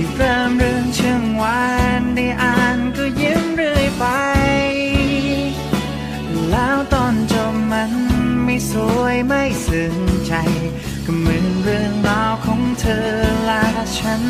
ที่เริ่มเรื่องเชิงวานได้อ่านก็ยิ้มเรื่อยไป แล้วตอนจบมันไม่สวยไม่ซึ้งใจ ก็เหมือนเรื่องราวของเธอและฉัน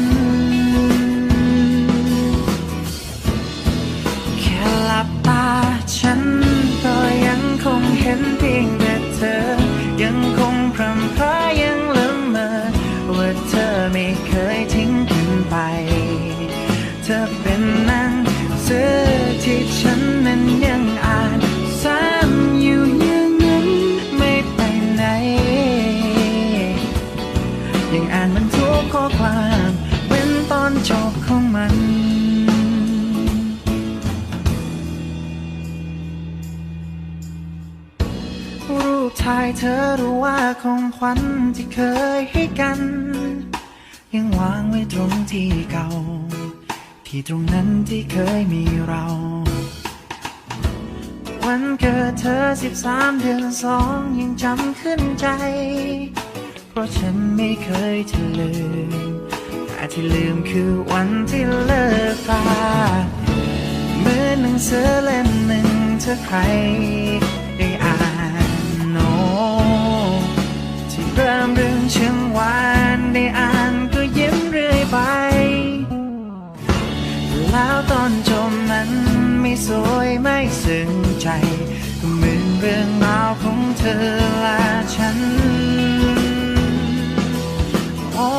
สือที่ฉันนั้นยังอ่านซ้ำอยู่อย่างนั้นไม่ไปไหน ยังอ่านมันทุกข้อความเป็นตอนจบของมันรูปถ่ายเธอรู้ว่าของขวัญที่เคยให้กัน ยังวางไว้ตรงที่เก่า ที่ตรงนั้นที่เคยมีเรา วันเกิดเธอสิบสามเดือนสองยังจำขึ้นใจ เพราะฉันไม่เคยจะลืม แต่ที่ลืมคือวันที่เลิกราเหมือนหนังสือเล่มหนึ่งถ้าใครได้อ่านโนที่เริ่มเรื่องเชิงวานได้อ่าน แล้วตอนจมมันไม่สวยไม่ซึ้งใจ ก็เหมือนเรื่องราวของเธอและฉัน โอ้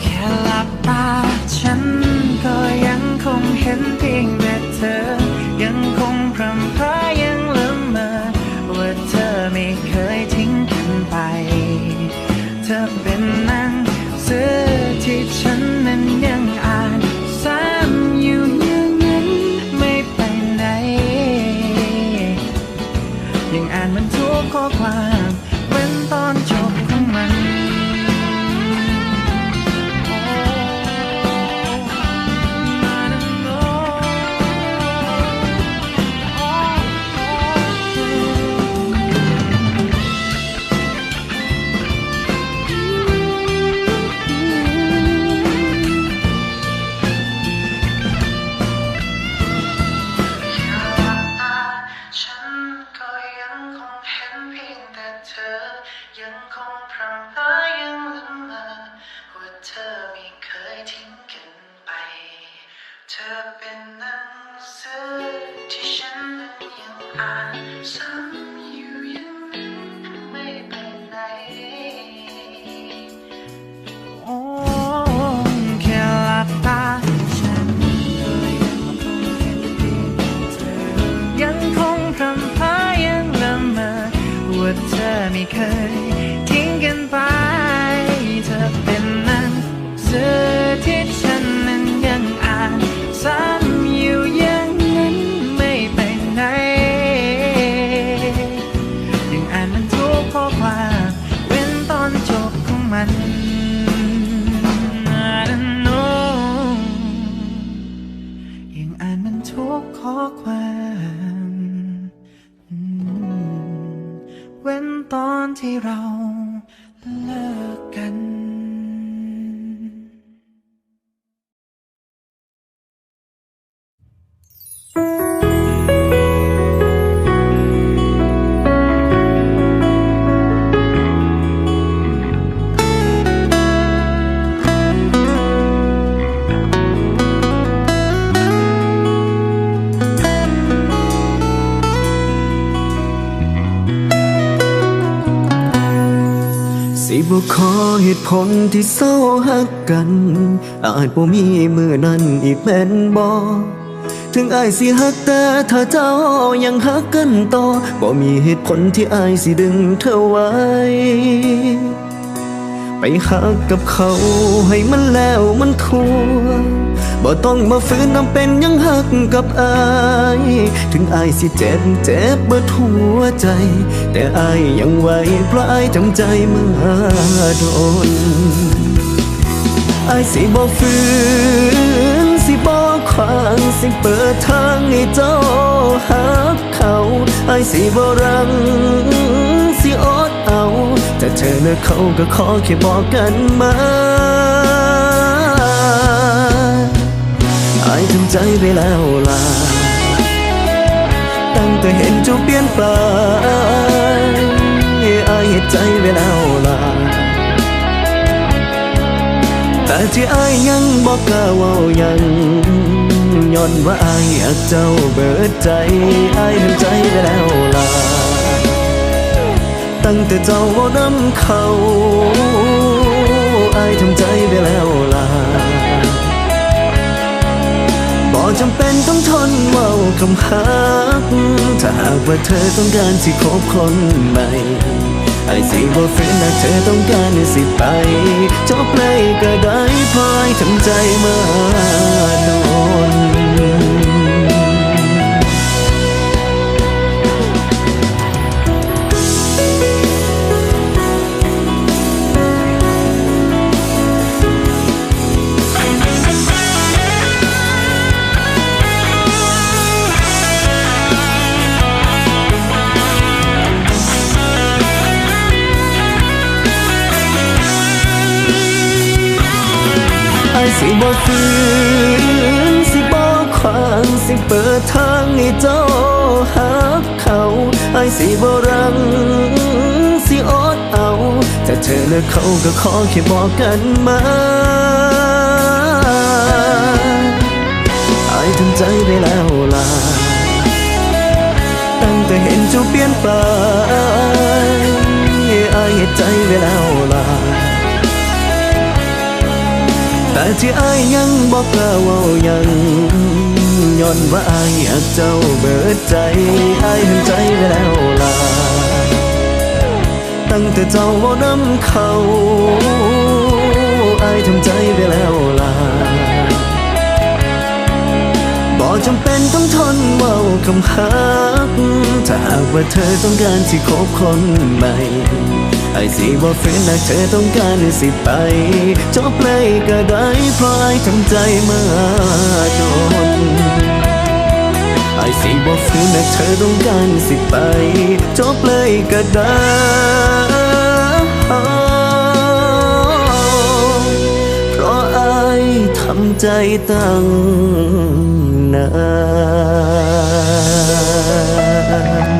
แค่หลับตาฉันก็ยังคงเห็นเพียงแต่เธอ ธอ เลิ บ่ขอเหตุผลที่เศร้าหักกัน อาจบ่มีมือนั้นอีกแม่นบ่ถึงอายสิหักแต่ถ้าเจ้ายังหักกันต่อบ่มีเหตุผลที่อายสิดึงเธอไว้ ไปหักกับเขาให้มันแล้วมันทั่ว บ่ต้องมาฝืนน้ำเป็นยังหักกับอาย ถึงอายสิเจ็บเจ็บเบิดหัวใจ แต่อายยังไหวเพราะอายจำใจมาโดนอายสิบ่ฝืนสิบ่ขวางสิเปิดทางให้เจ้าหักเขาอายสิบ่รังสิอดเอา แต่เธอและเขาก็ขอแค่บอกกันมา ทำใจไปแล้วล่ะตั้งแต่เห็นเจ้าเปลี่ยนไปอายเห็นใจไปแล้วล่ะแต่ที่อายยังบอกกล้าว่ายังย้อนว่าอายอยากเจ้าเบิดใจอายทำใจไปแล้วล่ะตั้งแต่เจ้าว่าน้ำเขาอายทำใจไปแล้วล่ะ จำเป็นต้องทนเว่าคำหัก ถ้าหากว่าเธอต้องการที่คบคนใหม่ไอ้สิบ่ฝืนนะเธอต้องการสิไปจบเลยก็ได้พราะไอ้ทำใจมาโดน สิบ่ฝืนสิบ่ขวางสิเปิดทางให้เจ้าหักเขาไอ้สิบ่รังสิอดเอาแต่เธอและเขาก็ขอแค่บอกกันมาไอ้ทำใจไปแล้วล่ะตั้งแต่เห็นเจ้าเปลี่ยนไปไอ้เห็นใจไปแล้วล่ะ แต่ที่อายยังบอกกล้าว่ายังย้อนว่าอายอยากเจ้าเบิดใจอายเห็นใจไปแล้วล่ะตั้งแต่เจ้าว่าน้ำเขาอายทำใจไปแล้วล่ะบ่จำเป็นต้องทนเว่าคำหักถ้าหากว่าเธอต้องการที่คบคนใหม่ ไอ้สิบ่ฝืนนะเธอต้องการสิไปจบเลยก็ได้เพราะไอ้ทำใจมาโดนไอ้สิบ่ฝืนนะเธอต้องการสิไปจบเลยก็ได้เพราะอทำใจตั้งนาน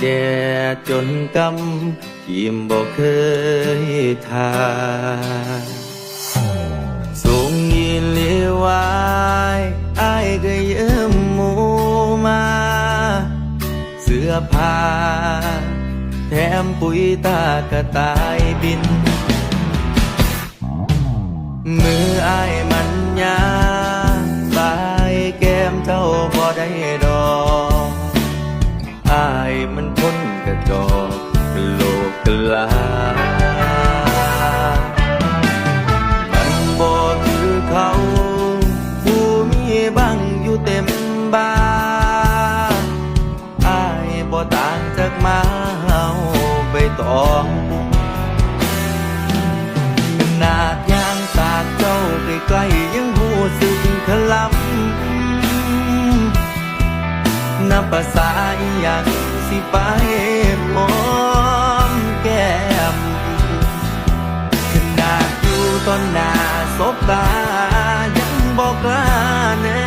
แดดจนกำทิมบอกเคยทาสูงยินเลียวายอายก็ยืมหมูมา เสื้อผ้า แถมปุ๋ยตากระต่ายบิน มืออายมันยา กลามันบ่คือเขาผู้มีบังอยู่เต็มบ้านอายบ่ต่างจากมาเฮาใบตองขนาดยางสาดเจ้าใกล้ๆยังหูสึกขลำนับภาษาอหย่างสิไป หน้าสบตายังบอกลาแน่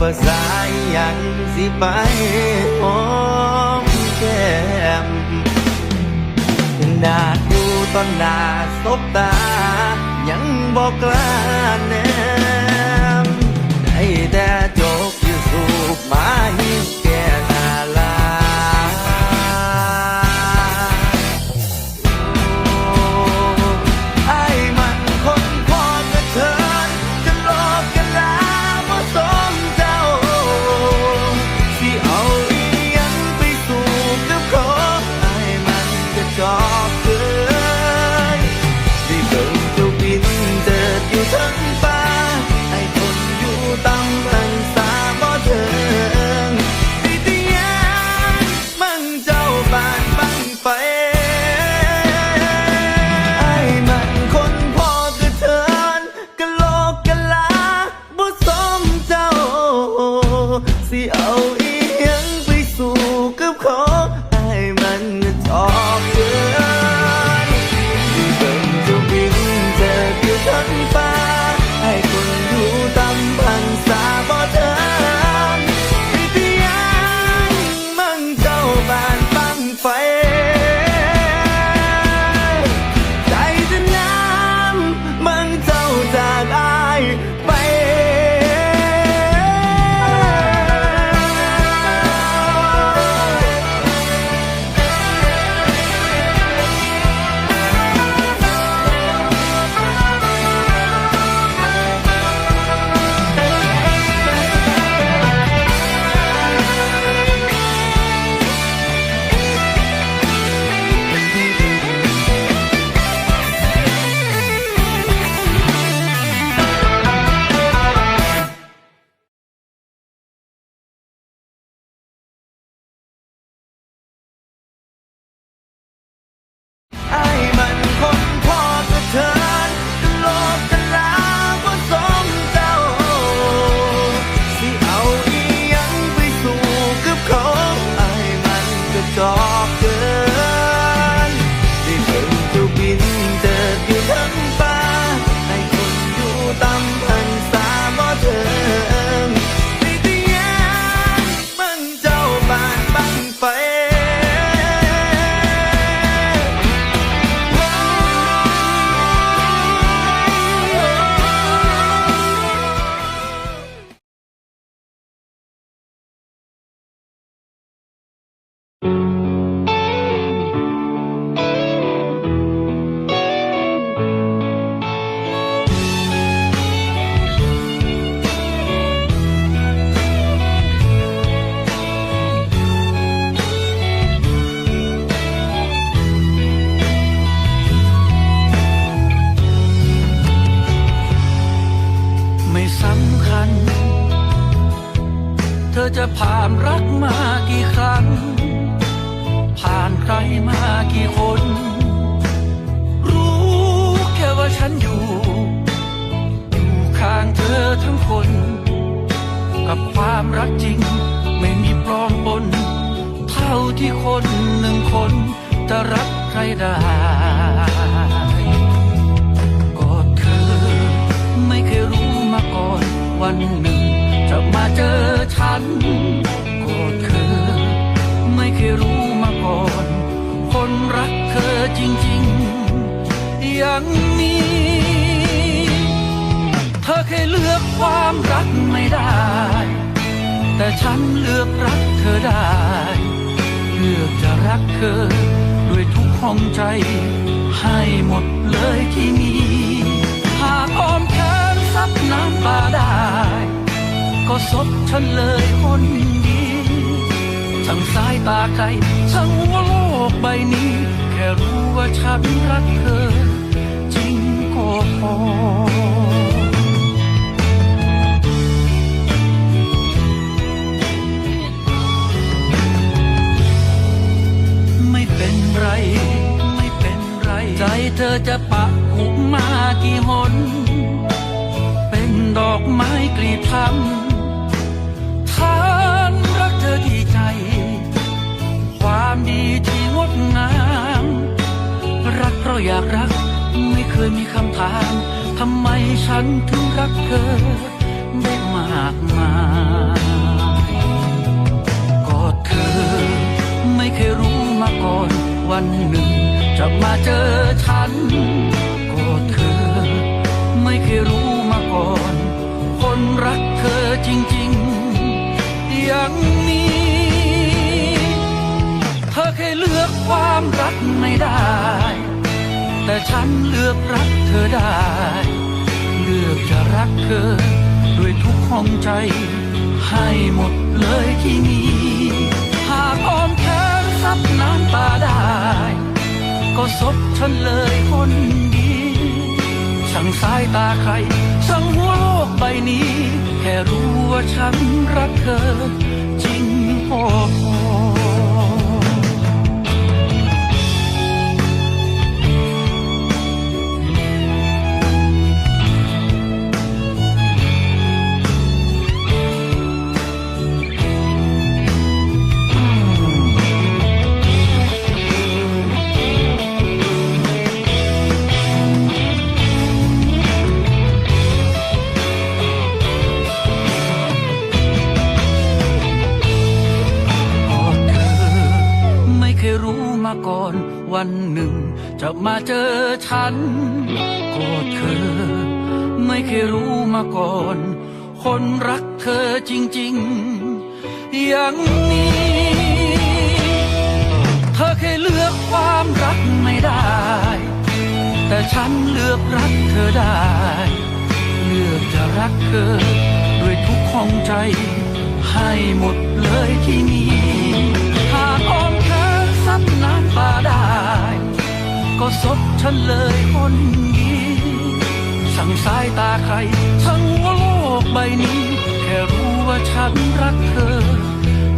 ภาษาอย่างสิไปอมแก้มนาดูตอนหน้าสบตา ยังบอกกล้าแนมให้แต่จบอยู่สูบมาฮี ธอจะผ่านรักมากี่ครั้ง ผ่านใครมากี่คน รู้แค่ว่าฉันอยู่ อยู่ข้างเธอทั้งคน กับความรักจริงไม่มีปลอมปน เท่าที่คนหนึ่งคน จะรักใครได้กอดเธอไม่เคยรู้มาก่อนวันหนึ่ง จะมาเจอ ฉันก็เธอ ไม่เคยรู้มาก่อน คนรักเธอจริงๆย่างนี้เธอเคยเลือกความรักไม่ได้ แต่ฉันเลือกรักเธอได้ เลือกจะรักเธอ ด้วยทุกห้องใจ ให้หมดเลยที่มี หากอ้อมแขนซับน้ำตาได้ ก็ซบฉันเลยคนดีทั้งสายตาใครทั้งหัวโลกใบนี้ แค่รู้ว่าฉันรักเธอ จริงก็พอไม่เป็นไรไม่เป็นไร ใจเธอจะปะหุมากี่หน เป็นดอกไม้กลีบทำ ความดีที่งดงาม รักเพราะอยากรัก ไม่เคยมีคำถามทำไมฉันถึงรักเธอ ได้มากมายก็เธอ ไม่เคยรู้มาก่อนวันหนึ่ง จะมาเจอฉัน ก็เธอ ไม่เคยรู้มาก่อน คนรักเธอจริง ๆย่างนี้ เธอเคยเลือกความรักไม่ได้ แต่ฉันเลือกรักเธอได้ เลือกจะรักเธอ ด้วยทุกห้องใจ ให้หมดเลยที่มี หากอ้อมแขนซับน้ำตาได้ ก็ซบฉันเลยคนดีช่างสายตาใครช่างหัวโลกใบนี้ แค่รู้ว่าฉันรักเธอ จริงพอ วันหนึ่ง จะมาเจอฉันก็เธอ ไม่เคยรู้มาก่อน คนรักเธอจริง ๆ อย่างนี้ เธอเคยเลือกความรักไม่ได้ แต่ฉันเลือกรักเธอได้ เลือกจะรักเธอ ด้วยทุกห้องใจ ให้หมดเลยที่นี่ ก็ซบฉันเลยคนดีสั่งสายตาใครทั้งหัวโลกใบนี้ แค่รู้ว่าฉันรักเธอ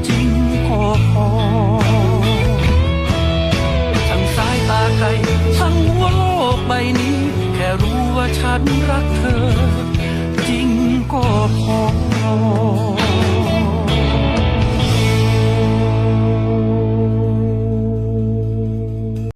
จริงก็พอทั้งสายตาใครทั้งหัวโลกใบนี้แค่รู้ว่าฉันรักเธอจริงก็พอ